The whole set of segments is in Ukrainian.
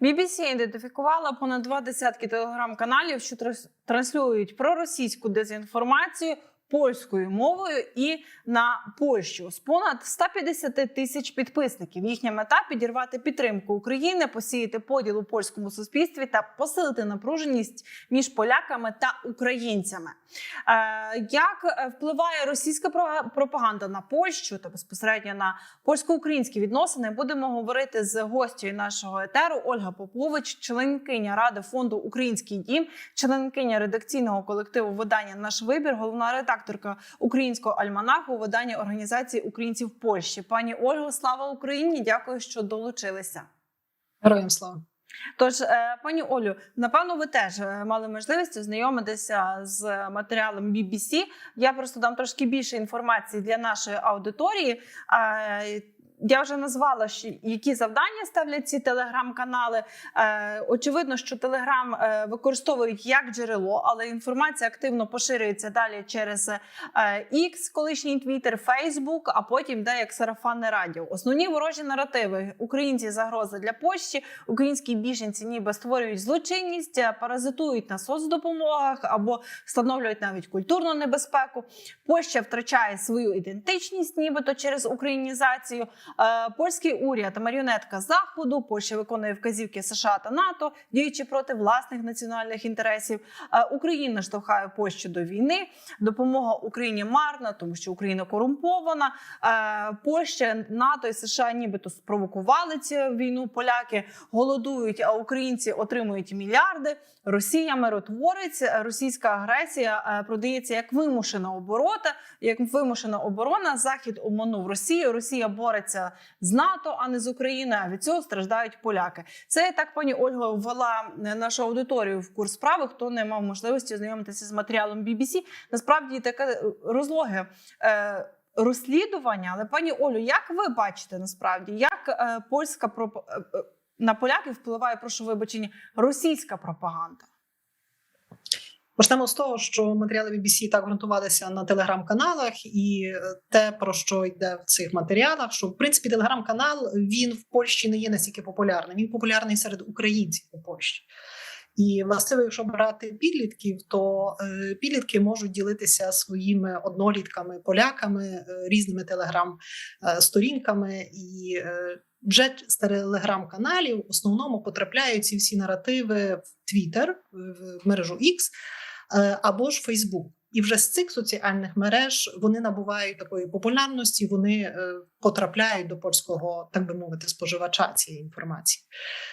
BBC ідентифікувала понад два десятки телеграм-каналів, що транслюють проросійську дезінформацію польською мовою і на Польщу з понад 150 тисяч підписників. Їхня мета підірвати підтримку України, посіяти поділ у польському суспільстві та посилити напруженість між поляками та українцями. Е, як е, впливає російська пропаганда на Польщу та безпосередньо на польсько-українські відносини, будемо говорити з гостю нашого етеру Ольга Попович, членкиня ради фонду Український дім, членкиня редакційного колективу видання Наш вибір, головна редакторка українського альманаху видання організації українців Польщі. Пані Ольго, слава Україні! Дякую, що долучилися. Героям слава. Тож, е, пані Олю, напевно, ви теж е, мали можливість ознайомитися з матеріалом BBC. Я просто дам трошки більше інформації для нашої аудиторії. Я вже назвала, які завдання ставлять ці телеграм-канали. Е, очевидно, що телеграм е, використовують як джерело, але інформація активно поширюється далі через е, X, колишній Twitter, Facebook, а потім йде як сарафанне радіо. Основні ворожі наративи: українці загроза для Польщі, українські біженці ніби створюють злочинність, паразитують на соцдопомогах або встановлюють навіть культурну небезпеку. Польща втрачає свою ідентичність, нібито через українізацію. Е, Польський уряд маріонетка заходу. Польща виконує вказівки США та НАТО, діючи проти власних національних інтересів. Е, Україна штовхає Польщу до війни. Допомога Україні марна, тому що Україна корумпована. Е, Польща, НАТО і США нібито спровокували цю війну. Поляки голодують, а українці отримують мільярди. Росія миротворець, російська агресія продається як вимушена оборота, як вимушена оборона. Захід обманув Росію. Росія бореться з НАТО, а не з Україною. А від цього страждають поляки. Це так, пані Ольга, ввела нашу аудиторію в курс справи. Хто не мав можливості ознайомитися з матеріалом BBC. Насправді таке е, розлоге. Е, Розслідування, але пані Олю, як ви бачите насправді, як е, польська проп... е, на поляків впливає, прошу вибачення, російська пропаганда? Почнемо з того, що матеріали BBC так ґрунтувалися на телеграм-каналах, і те, про що йде в цих матеріалах, що в принципі телеграм-канал він в Польщі не є настільки популярним. Він популярний серед українців у Польщі. І власне, якщо брати підлітків, то е, підлітки можуть ділитися своїми однолітками, поляками, е, різними телеграм-сторінками і е, вже з телеграм-каналів в основному потрапляють ці всі наративи в Twitter, в мережу X або ж Facebook. І вже з цих соціальних мереж вони набувають такої популярності, вони е, потрапляють до польського, так би мовити, споживача цієї інформації.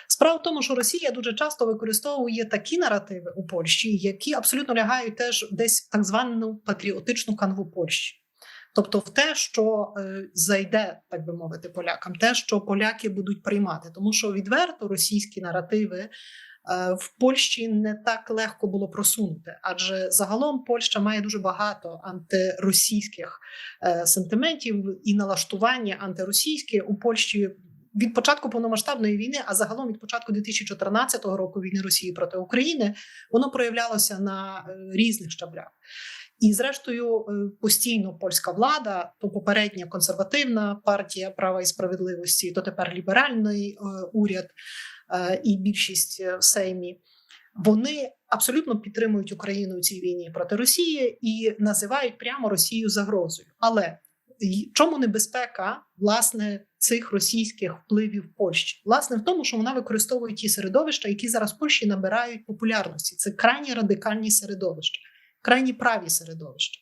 Справа в тому, що Росія дуже часто використовує такі наративи у Польщі, які абсолютно лягають теж десь в так звану патріотичну канву Польщі. Тобто в те, що е, зайде, так би мовити, полякам, те, що поляки будуть приймати, тому що відверто російські наративи е, в Польщі не так легко було просунути, адже загалом Польща має дуже багато антиросійських е, сентиментів і налаштування антиросійське у Польщі. Від початку повномасштабної війни, а загалом від початку 2014 року війни Росії проти України, воно проявлялося на е, різних щаблях. І, зрештою, е, постійно польська влада, то попередня консервативна партія права і справедливості, то тепер ліберальний е, уряд е, і більшість е, в Сеймі. Вони абсолютно підтримують Україну у цій війні проти Росії і називають прямо Росію загрозою. Але чому небезпека власне цих російських впливів в Польщі? Власне, в тому, що вона використовує ті середовища, які зараз в Польщі набирають популярності. Це крайні радикальні середовища крайні праві середовища.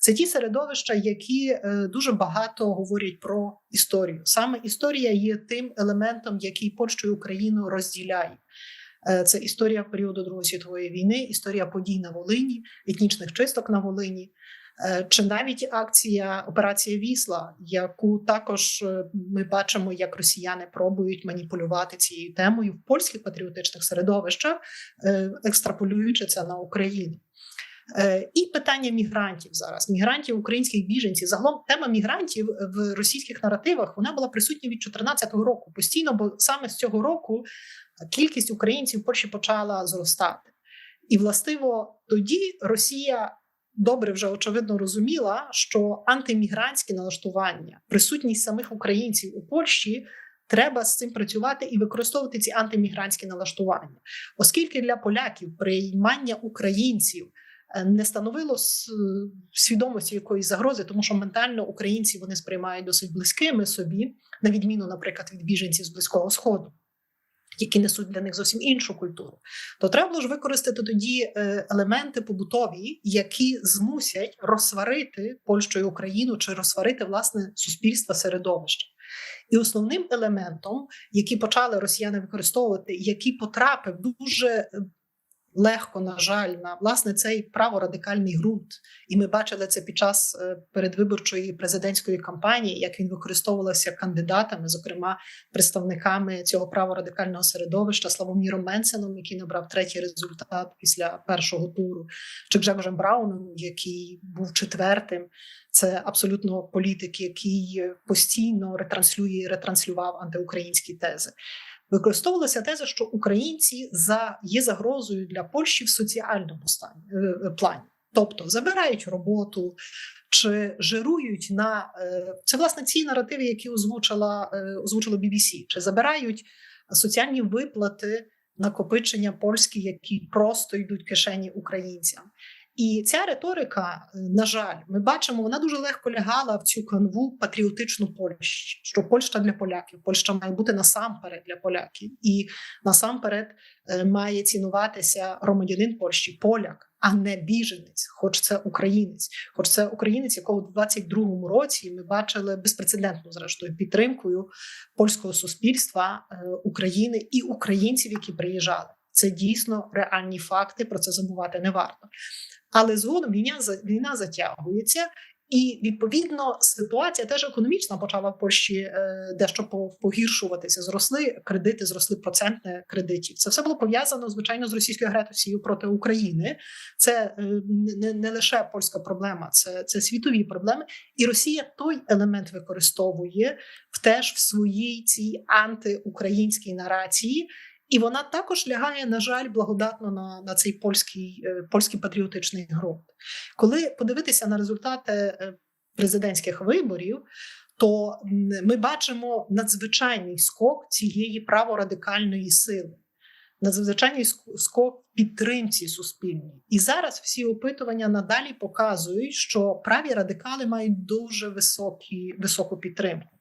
Це ті середовища, які е, дуже багато говорять про історію. Саме історія є тим елементом, який Польщу і Україну розділяє. Е, Це історія періоду Другої світової війни, історія подій на Волині, етнічних чисток на Волині, е, чи навіть акція Операція Вісла, яку також ми бачимо, як росіяни пробують маніпулювати цією темою в польських патріотичних середовищах, екстраполюючи це на Україну. Е, І питання мігрантів зараз, мігрантів, українських біженців. Загалом тема мігрантів в російських наративах вона була присутня від 2014 року постійно, бо саме з цього року кількість українців в Польщі почала зростати. І властиво тоді Росія добре вже очевидно розуміла, що антимігрантське налаштування, присутність самих українців у Польщі Треба з цим працювати і використовувати ці антимігрантські налаштування, оскільки для поляків приймання українців не становило свідомості якоїсь загрози, тому що ментально українці вони сприймають досить близькими собі, на відміну, наприклад, від біженців з близького сходу. Які несуть для них зовсім іншу культуру, то треба було ж використати тоді е, елементи побутові, які змусять розсварити Польщу і Україну чи розсварити власне суспільство середовище. І основним елементом, який почали росіяни використовувати, який потрапив дуже е, легко, на жаль, на власне цей праворадикальний ґрунт. І ми бачили це під час е, передвиборчої президентської кампанії, як він використовувався кандидатами, зокрема представниками цього праворадикального середовища Славоміром Менсеном, який набрав третій результат після першого туру, чи Гжегожем Брауном, який був четвертим. Це абсолютно політик, який постійно ретранслює і ретранслював антиукраїнські тези. Використовувалася теза, що українці за є загрозою для Польщі в соціальному стані е, плані, тобто забирають роботу чи жирують на е, це власне ці наративи, які озвучила е, озвучило BBC, чи забирають соціальні виплати накопичення польські, які просто йдуть кишені українцям. І ця риторика, е, на жаль, ми бачимо, вона дуже легко лягала в цю канву патріотичну Польщі, що Польща для поляків, Польща має бути насамперед для поляків, і насамперед е, має цінуватися громадянин Польщі, поляк, а не біженець, хоч це українець, хоч це українець, якого в 22-му році ми бачили безпрецедентну зрештою підтримкою польського суспільства е, України і українців, які приїжджали. Це дійсно реальні факти. Про це забувати не варто. Але згодом війна війна затягується, і відповідно ситуація теж економічна почала в Польщі е, дещо по- погіршуватися. Зросли кредити, зросли проценти кредитів. Це все було пов'язано звичайно з російською агресією проти України. Це е, не, не лише польська проблема, це, це світові проблеми. І Росія той елемент використовує в теж в своїй цій антиукраїнській нарації. І вона також лягає, на жаль, благодатно на, на цей польський, е, польський патріотичний ґрунт. Коли подивитися на результати е, президентських виборів, то ми бачимо надзвичайний скок цієї праворадикальної сили, надзвичайний скок підтримці суспільній. І зараз всі опитування надалі показують, що праві радикали мають дуже високі, високу підтримку.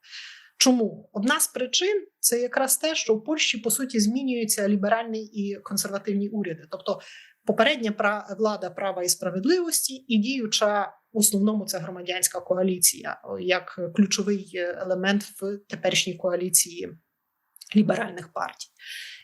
Чому одна з причин це якраз те, що в Польщі по суті змінюються ліберальні і консервативні уряди, тобто попередня влада права і справедливості і діюча в основному це громадянська коаліція як ключовий е, елемент в теперішній коаліції ліберальних партій.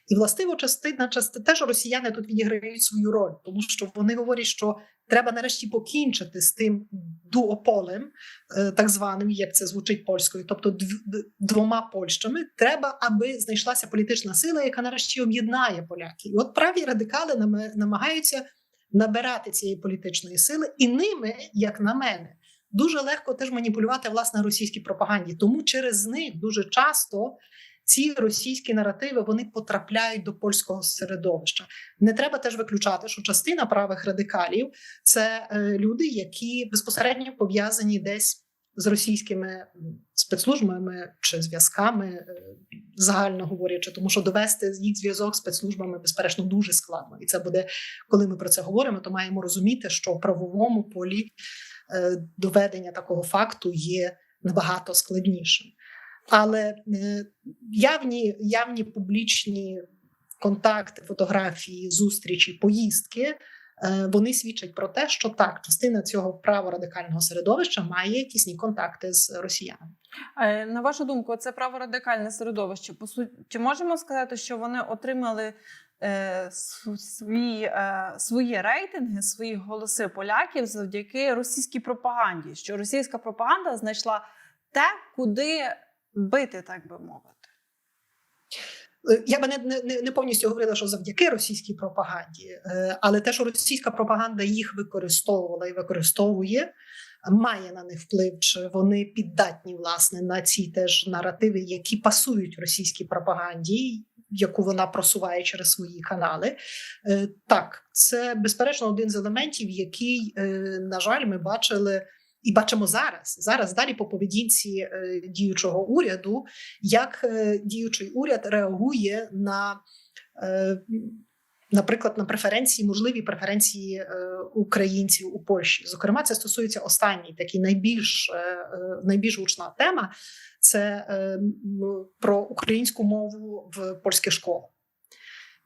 І властиво частина частина теж росіяни тут відіграють свою роль, тому що вони говорять, що треба нарешті покінчити з тим дуополем, е, так званим, як це звучить польською, тобто дв- двома Польщами. Треба, аби знайшлася політична сила, яка нарешті об'єднає поляків. І от праві радикали намагаються набирати цієї політичної сили, і ними, як на мене, дуже легко теж маніпулювати власне російській пропаганді. Тому через них дуже часто. Ці російські наративи вони потрапляють до польського середовища. Не треба теж виключати, що частина правих радикалів це е, люди, які безпосередньо пов'язані десь з російськими спецслужбами чи зв'язками, е, загально говорячи, тому що довести їх зв'язок з спецслужбами безперечно дуже складно. І це буде, коли ми про це говоримо, то маємо розуміти, що в правовому полі е, доведення такого факту є набагато складнішим. Але е, явні, явні публічні контакти, фотографії, зустрічі, поїздки. е, Вони свідчать про те, що так, частина цього праворадикального середовища має тісні контакти з росіянами. Е, На вашу думку, це праворадикальне середовище. По суті, можемо сказати, що вони отримали е, св- свої, е, свої рейтинги, свої голоси поляків завдяки російській пропаганді? Що російська пропаганда знайшла те, куди бити, так би мовити? Е, Я би не, не, не повністю говорила, що завдяки російській пропаганді, е, але те, що російська пропаганда їх використовувала і використовує, має на них вплив, чи вони піддатні власне на ці теж наративи, які пасують російській пропаганді, яку вона просуває через свої канали. Е, Так, це безперечно один з елементів, який, на жаль, ми бачили. І бачимо зараз, зараз далі по поведінці е, діючого уряду, як е, діючий уряд реагує на, е, наприклад, на преференції, можливі преференції е, українців у Польщі. Зокрема, це стосується останній такий найбільш, е, найбільш гучна тема це е, про українську мову в польських школах.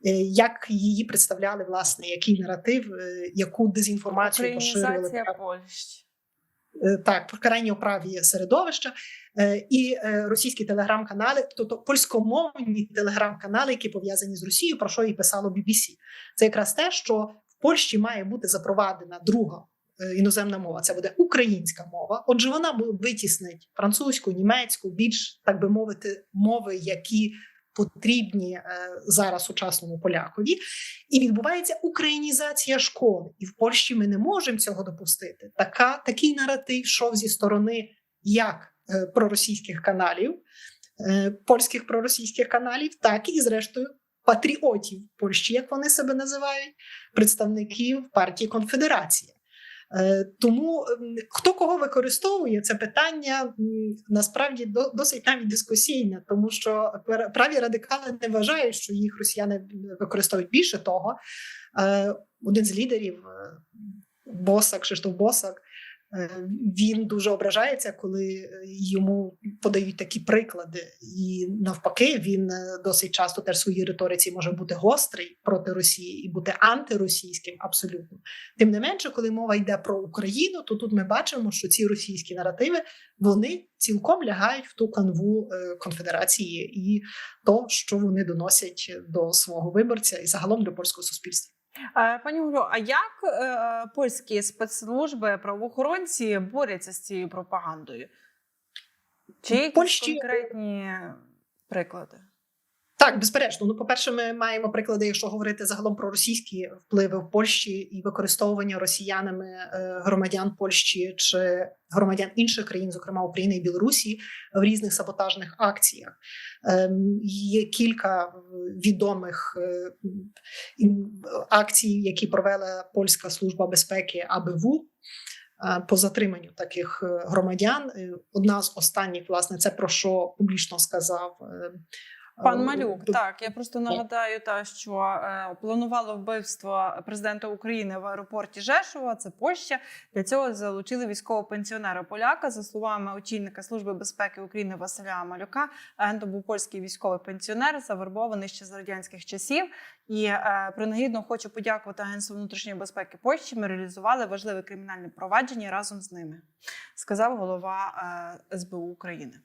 Е, Як її представляли, власне, який наратив, е, яку дезінформацію поширювали Польщі. Е, так про крайньо праві середовища е, і е, російські телеграм-канали, тобто польськомовні телеграм-канали, які пов'язані з Росією, про що і писало BBC. Це якраз те, що в Польщі має бути запровадена друга іноземна мова. Це буде українська мова. Отже, вона витіснить французьку, німецьку, більш так би мовити, мови, які потрібні е, зараз сучасному полякові, і відбувається українізація школи. І в Польщі ми не можемо цього допустити. Така такий наратив йшов зі сторони як е, проросійських каналів, е, польських проросійських каналів, так і зрештою. Патріотів Польщі, як вони себе називають, представників партії Конфедерація. Е, Тому хто кого використовує, це питання насправді до- досить навіть дискусійне, тому що праві радикали не вважають, що їх росіяни використовують більше того. е, Один з лідерів е, Босак, Кшиштоф Босак, він дуже ображається, коли е, йому подають такі приклади, і навпаки, він е, досить часто теж в своїй риториці може бути гострий проти Росії і бути антиросійським абсолютно. Тим не менше, коли мова йде про Україну, то тут ми бачимо, що ці російські наративи вони цілком лягають в ту канву е, конфедерації і то, що вони доносять до свого виборця і загалом до польського суспільства. Пані Гулю, а як е, польські спецслужби, правоохоронці борються з цією пропагандою? Чи якісь Польщі- конкретні приклади? Так, безперечно. Ну, по-перше, ми маємо приклади, якщо говорити загалом про російські впливи в Польщі і використовування росіянами е, громадян Польщі чи громадян інших країн, зокрема України і Білорусі, в різних саботажних акціях. Ем, Є кілька відомих е, акцій, які провела польська служба безпеки АБВ. е, По затриманню таких громадян, одна з останніх, власне, це про що публічно сказав Пан е, Малюк, так я просто нагадаю, та що е, планувало вбивство президента України в аеропорті Жешова. Це Польща. Для цього залучили військового пенсіонера поляка. За словами очільника служби безпеки України Василя Малюка, агентом був польський військовий пенсіонер, завербований ще з радянських часів. І е, принагідно хочу подякувати Агентству внутрішньої безпеки Польщі. Ми реалізували важливе кримінальне провадження разом з ними, сказав голова е, СБУ України.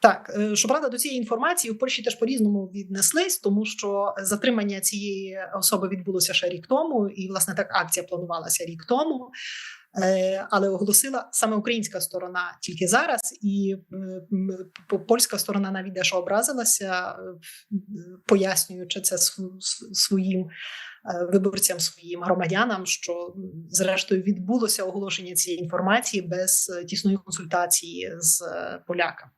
Так, е, щоправда, до цієї інформації в Польщі теж по-різному віднеслись, тому що затримання цієї особи відбулося ще рік тому, і власне так акція планувалася рік тому. Е, Але оголосила саме українська сторона тільки зараз, і польська сторона навіть дещо образилася, е, пояснюючи це св- св- своїм виборцям, своїм громадянам, що зрештою відбулося оголошення цієї інформації без тісної консультації з поляками.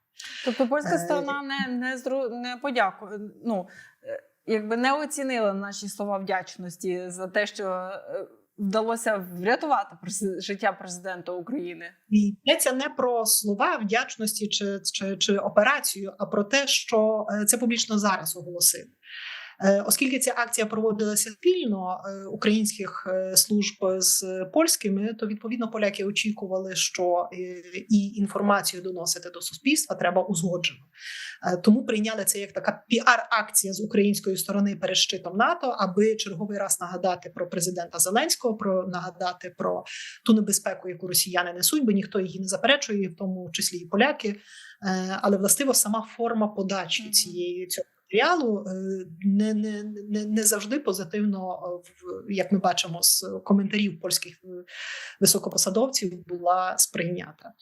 Тобто польська Е, сторона не, не, зру, не подякує, ну, е, якби не оцінила наші слова вдячності за те, що е, вдалося врятувати життя президента України. Йдеться не про слова вдячності чи, чи, чи операцію, а про те, що е, це публічно зараз оголосили. Е, Оскільки ця акція проводилася спільно е, українських е, служб з польськими, то відповідно поляки очікували, що і інформацію доносити до суспільства треба узгоджено. Тому прийняли це як така піар-акція з української сторони перед щитом НАТО, аби черговий раз нагадати про президента Зеленського, про нагадати про ту небезпеку, яку росіяни несуть, бо ніхто її не заперечує, в тому числі і поляки. Але властиво сама форма подачі цієї цього матеріалу е, не, не, не, не завжди позитивно, е, як ми бачимо з коментарів польських е, високопосадовців, була сприйнята.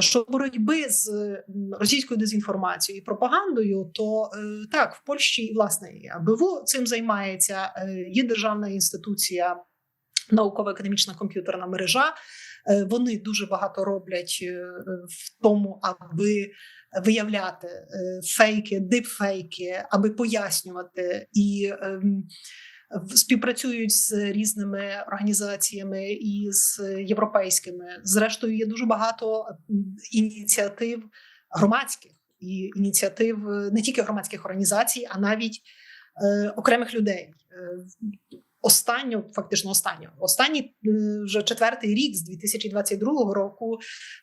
Що боротьби з російською дезінформацією і пропагандою, то так в Польщі власне АБВ цим займається. Є державна інституція, науково-економічна комп'ютерна мережа. Вони дуже багато роблять в тому, аби виявляти е, фейки, дипфейки, аби пояснювати і ем, співпрацюють з різними організаціями і з європейськими. Зрештою, є дуже багато ініціатив громадських і ініціатив е, не тільки громадських організацій, а навіть е, окремих людей. Останню, фактично останню, останній е, вже четвертий рік з 2022 року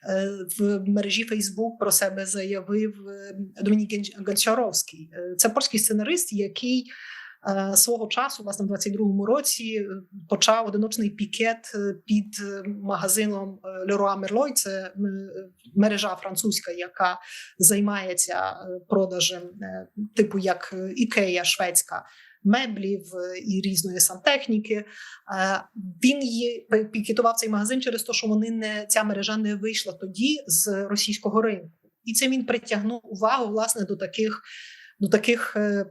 е, в мережі Фейсбук про себе заявив е, Домінік Гончаровський. Це польський сценарист, який свого часу, власне, в 22-му році почав одиночний пікет під магазином Leroy Merlin. Це мережа французька, яка займається продажем типу як Ікея шведська. Меблів е, і різної сантехніки. Е, Він її пікетував цей магазин через те, що вони не ця мережа не вийшла тоді з російського ринку, і це він притягнув увагу власне до таких до таких е,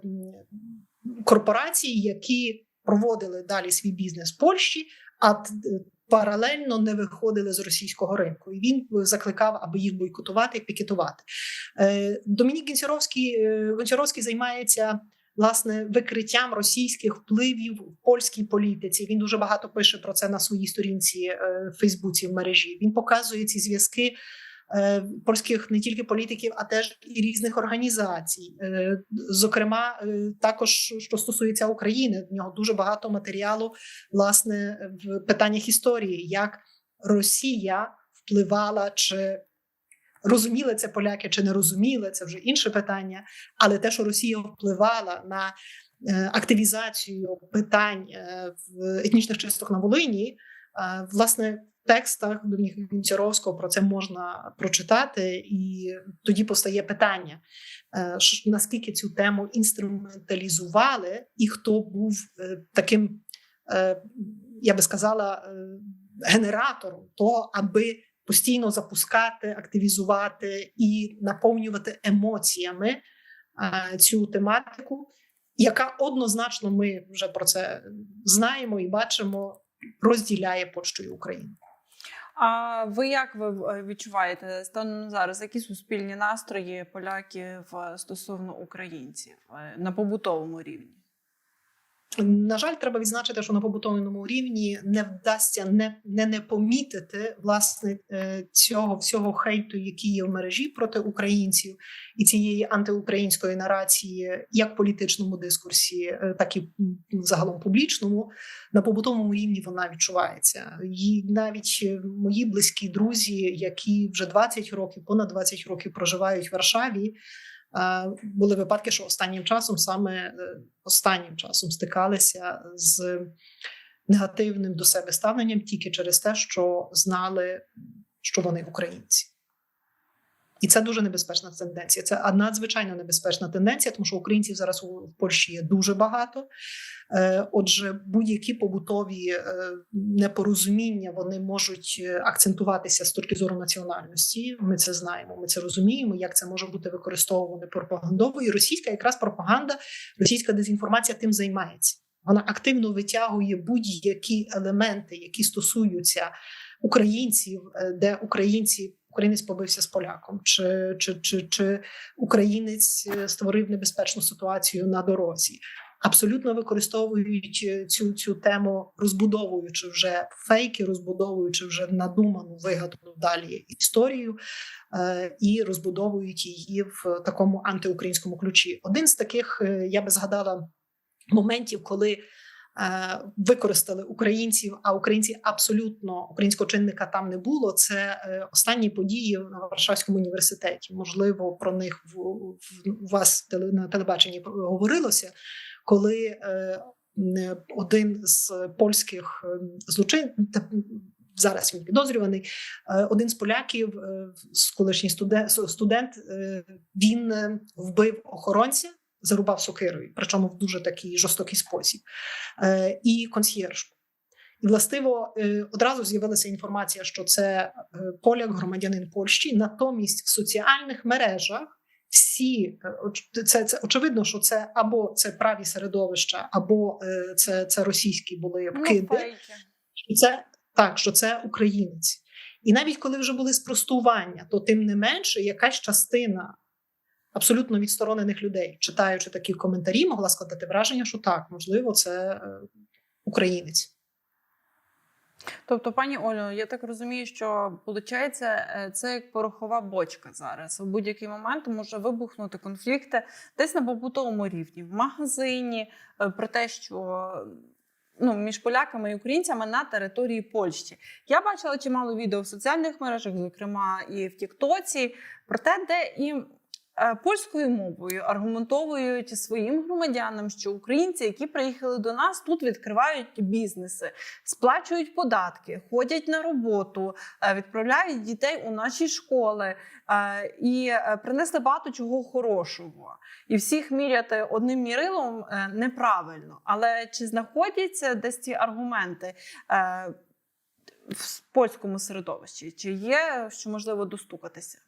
корпорацій, які проводили далі свій бізнес в Польщі, а паралельно не виходили з російського ринку. І він закликав, аби їх бойкотувати і пікетувати. Е, Домінік Гончаровський, е, Гончаровський займається. Власне, викриттям російських впливів в польській політиці він дуже багато пише про це на своїй сторінці е, в Фейсбуці в мережі. Він показує ці зв'язки е, польських не тільки політиків, а теж і різних організацій. Е, Зокрема, також що стосується України, в нього дуже багато матеріалу власне в питаннях історії, як Росія впливала чи. Розуміли це поляки чи не розуміли, це вже інше питання. Але те, що Росія впливала на е, активізацію питань е, в етнічних чисток на Волині, е, власне, текстах Домініка Гончаровського про це можна прочитати, і тоді постає питання: наскільки цю тему інструменталізували, і хто був таким, я би сказала, генератором того, аби постійно запускати, активізувати і наповнювати емоціями цю тематику, яка однозначно ми вже про це знаємо і бачимо, розділяє Польщу і Україну. А ви як ви е, відчуваєте станом зараз? Які суспільні настрої поляків стосовно українців е, на побутовому рівні? На жаль, треба відзначити, що на побутовому рівні не вдасться не, не, не помітити власне е, цього всього хейту, який є в мережі проти українців, і цієї антиукраїнської нарації, як в політичному дискурсі, е, так і загалом публічному. На побутовому рівні вона відчувається. І навіть е, мої близькі друзі, які вже 20 років, понад 20 років проживають в Варшаві. Були випадки, що останнім часом, саме е, останнім часом, стикалися з негативним до себе ставленням тільки через те, що знали, що вони українці. І це дуже небезпечна тенденція. Це надзвичайно небезпечна тенденція, тому що українців зараз у Польщі є дуже багато. Е, Отже, будь-які побутові е, непорозуміння вони можуть е, акцентуватися з точки зору національності. Ми це знаємо, ми це розуміємо, як це може бути використовувано пропагандово. І російська якраз пропаганда, російська дезінформація тим займається. Вона активно витягує будь-які елементи, які стосуються українців, де українці. Українець побився з поляком, чи, чи, чи, чи українець е, створив небезпечну ситуацію на дорозі. Абсолютно використовують е, цю, цю тему, розбудовуючи вже фейки, розбудовуючи вже надуману вигадану далі історію, е, і розбудовують її в такому антиукраїнському ключі. Один з таких е, я би згадала моментів, коли використали українців, а українці абсолютно українського чинника там не було. Це е, останні події на Варшавському університеті. Можливо, про них в, в, вас на телебаченні говорилося, коли е, один з польських е, злочин зараз він підозрюваний. е, Один з поляків, е, колишній студент, е, він е, вбив охоронця зарубав сокирою, причому в дуже такий жорстокий спосіб, е, і консьєржку. І властиво е, одразу з'явилася інформація, що це е, поляк, громадянин Польщі. Натомість в соціальних мережах всі це, це очевидно, що це або це праві середовища, або це, це російські були вкиди. Ну, це так, що це українець. І навіть коли вже були спростування, то тим не менше якась частина абсолютно відсторонених людей. Читаючи такі коментарі, могла складати враження, що так, можливо, це е, українець. Тобто, пані Олю, я так розумію, що виходить, це як порохова бочка зараз. У будь-який момент може вибухнути конфлікти десь на побутовому рівні, в магазині, е, про те, що ну, між поляками і українцями на території Польщі. Я бачила чимало відео в соціальних мережах, зокрема і в Тіктоці, про те, де е, польською мовою аргументовують своїм громадянам, що українці, які приїхали до нас, тут відкривають бізнеси, сплачують податки, ходять на роботу, е, відправляють дітей у наші школи е, і е, принесли багато чого хорошого. І всіх міряти одним мірилом е, неправильно. Але чи знаходяться десь ці аргументи е, в польському середовищі? Чи є що можливо достукатися?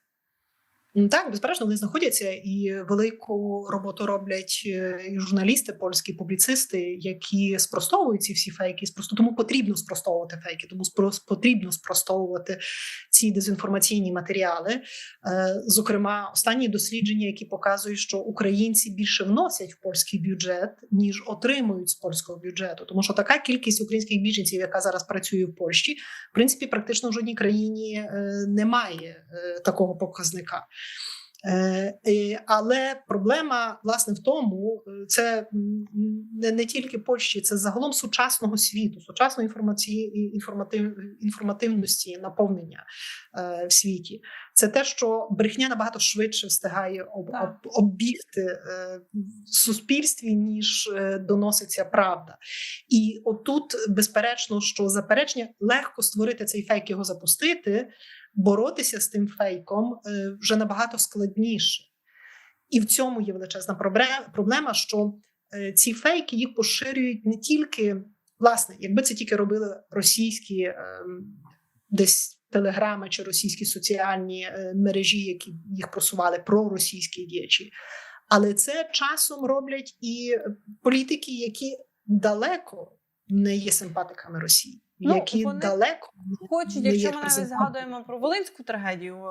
Так, безперечно, вони знаходяться і велику роботу роблять е, і журналісти, польські публіцисти, які спростовують ці всі фейки. Спросто тому потрібно спростовувати фейки, тому спро- потрібно спростовувати ці дезінформаційні матеріали. Е, Зокрема, останні дослідження, які показують, що українці більше вносять в польський бюджет ніж отримують з польського бюджету, тому що така кількість українських біженців, яка зараз працює в Польщі, в принципі, практично в жодній країні е, немає такого показника. Е, Але проблема власне в тому, е, це не, тільки Польщі, це загалом сучасного світу, сучасної інформації інформатив, інформативності наповнення е, в світі. Це те, що брехня набагато швидше встигає об, об, оббігти в суспільстві, ніж доноситься правда. І отут, безперечно, що заперечення легко створити цей фейк, його запустити, боротися з тим фейком е, вже набагато складніше. І в цьому є величезна проблема, що е, ці фейки їх поширюють не тільки, власне, якби це тільки робили російські ем, десь телеграми чи російські соціальні е, мережі, які їх просували проросійські діячі. Але це часом роблять і політики, які далеко не є симпатиками Росії, Ну, які вони далеко Хочуть, якщо ми навіть згадуємо про Волинську трагедію,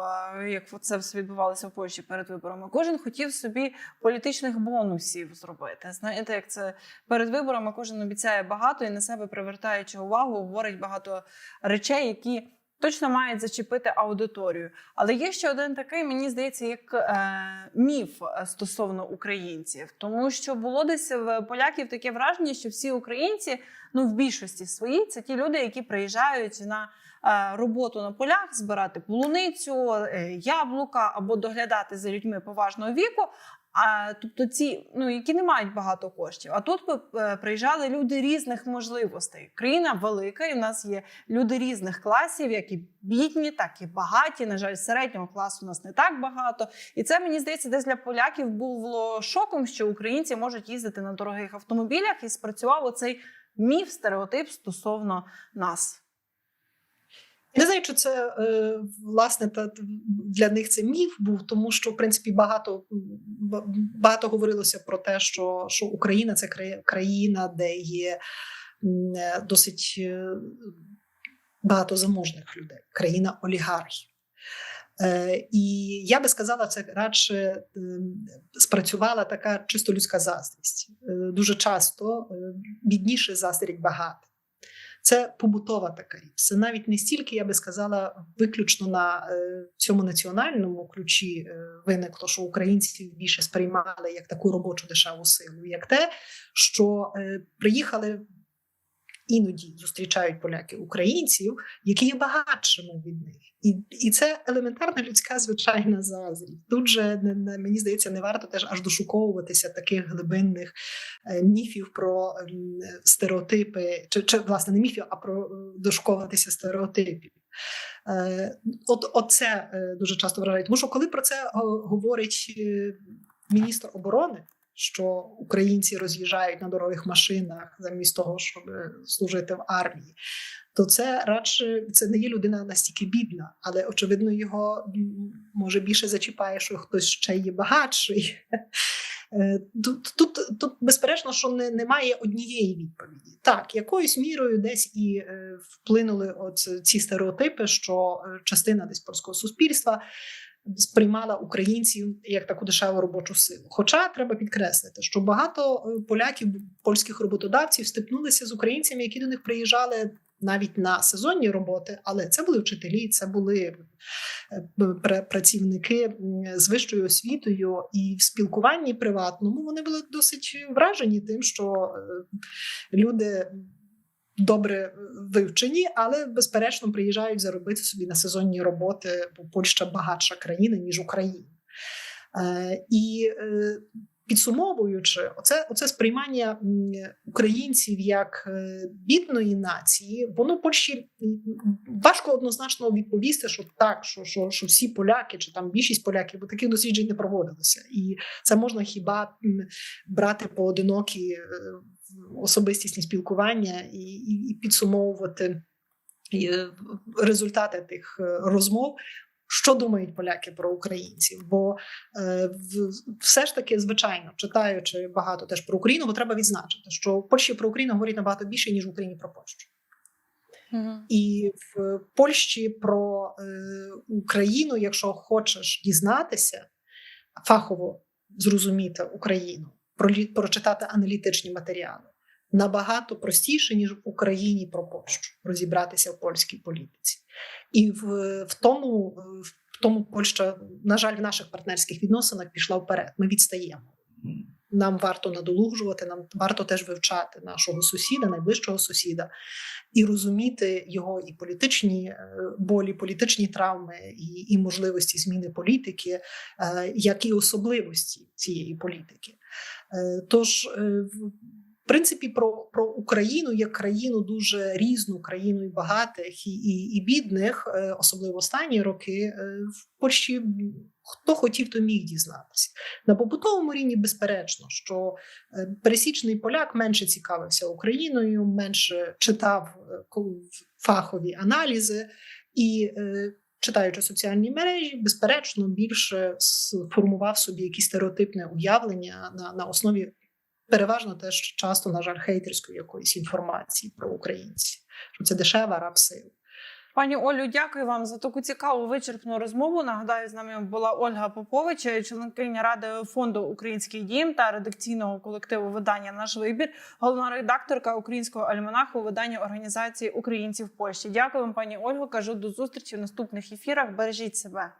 як це все відбувалося в Польщі перед виборами, кожен хотів собі політичних бонусів зробити. Знаєте, як це перед виборами кожен обіцяє багато і на себе привертаючи увагу, говорить багато речей, які точно мають зачепити аудиторію. Але є ще один такий, мені здається, як е, міф е, стосовно українців, тому що було десь в поляків таке враження, що всі українці, ну в більшості своїй, це ті люди, які приїжджають на е, роботу на полях, збирати полуницю, е, яблука або доглядати за людьми поважного віку. А тобто ці, ну які не мають багато коштів. А тут е, приїжджали люди різних можливостей. Країна велика, і в нас є люди різних класів, як і бідні, так і багаті. На жаль, середнього класу у нас не так багато. І це мені здається, десь для поляків було шоком, що українці можуть їздити на дорогих автомобілях, і спрацював оцей міф, стереотип стосовно нас. Не знаю, чи це е, власне та для них це міф був, тому що в принципі багато багато говорилося про те, що, що Україна це країна, де є досить е, багато заможних людей, країна олігархів. Е, І я би сказала, це радше спрацювала така чисто людська заздрість. Дуже часто бідніше заздрять багато. Це побутова така річ. Це навіть не стільки, я би сказала, виключно на е, цьому національному ключі е, виникло, що українці більше сприймали як таку робочу дешеву силу, як те, що е, приїхали іноді зустрічають поляки українців, які є багатшими від них, і, і це елементарна людська звичайна заздрість. Тут же не, не мені здається, не варто теж аж дошуковуватися таких глибинних е, міфів про ем, стереотипи, чи, чи власне не міфів, а про е, дошуковуватися стереотипів. Е, от оце е, дуже часто вражає. Тому що коли про це говорить е, міністр оборони, що українці роз'їжджають на дорогих машинах замість того, щоб служити в армії, то це радше це не є людина настільки бідна, але очевидно його може більше зачіпає, що хтось ще є багатший. Е, Тут, тут, тут безперечно, що не, немає однієї відповіді. Так, якоюсь мірою десь і е, вплинули от ці стереотипи, що е, частина десь польського суспільства сприймала українців як таку дешеву робочу силу. Хоча треба підкреслити, що багато е, поляків, польських роботодавців стикнулися з українцями, які до них приїжджали навіть на сезонні роботи, але це були вчителі, це були е, працівники з вищою освітою, і в спілкуванні приватному вони були досить вражені тим, що е, люди. Добре вивчені, але безперечно приїжджають заробити собі на сезонні роботи, бо Польща багатша країна ніж Україна. Е, і е, підсумовуючи, оце, оце сприймання українців як е, бідної нації, воно Польщі важко однозначно відповісти, що так, що, що, що всі поляки чи там більшість поляків, бо таких досліджень не проводилося, і це можна хіба брати поодинокі особистісні спілкування і, і, і підсумовувати е, результати тих е, розмов. Що думають поляки про українців? Бо е, все ж таки, звичайно, читаючи багато теж про Україну, бо треба відзначити, що в Польщі про Україну говорять набагато більше ніж в Україні про Польщу. І в Польщі про е, Україну, якщо хочеш дізнатися, фахово зрозуміти Україну, прочитати аналітичні матеріали, набагато простіше, ніж в Україні про Польщу, розібратися в польській політиці. І в, в тому, в тому Польща, на жаль, в наших партнерських відносинах пішла вперед. Ми відстаємо. Нам варто надолужувати, нам варто теж вивчати нашого сусіда, найближчого сусіда, і розуміти його і політичні е, болі, політичні травми, і, і можливості зміни політики, е, як і особливості цієї політики. Е, Тож, е, в принципі, про, про Україну як країну дуже різну, країну і багатих і, і, і бідних, е, особливо останні роки, в Польщі хто хотів, то міг дізнатися. На побутовому рівні, безперечно, що пересічний поляк менше цікавився Україною, менше читав фахові аналізи і. Читаючи соціальні мережі, безперечно, більше сформував собі якісь стереотипне уявлення на, на основі переважно теж часто, на жаль, хейтерської якоїсь інформації про українців, що це дешева рабсила. Пані Олю, дякую вам за таку цікаву вичерпну розмову. Нагадаю, з нами була Ольга Попович, членкиня ради фонду Український дім та редакційного колективу видання Наш вибір, головна редакторка українського альманаху видання організації українців в Польщі. Дякую вам, пані Ольго. Кажу до зустрічі в наступних ефірах. Бережіть себе.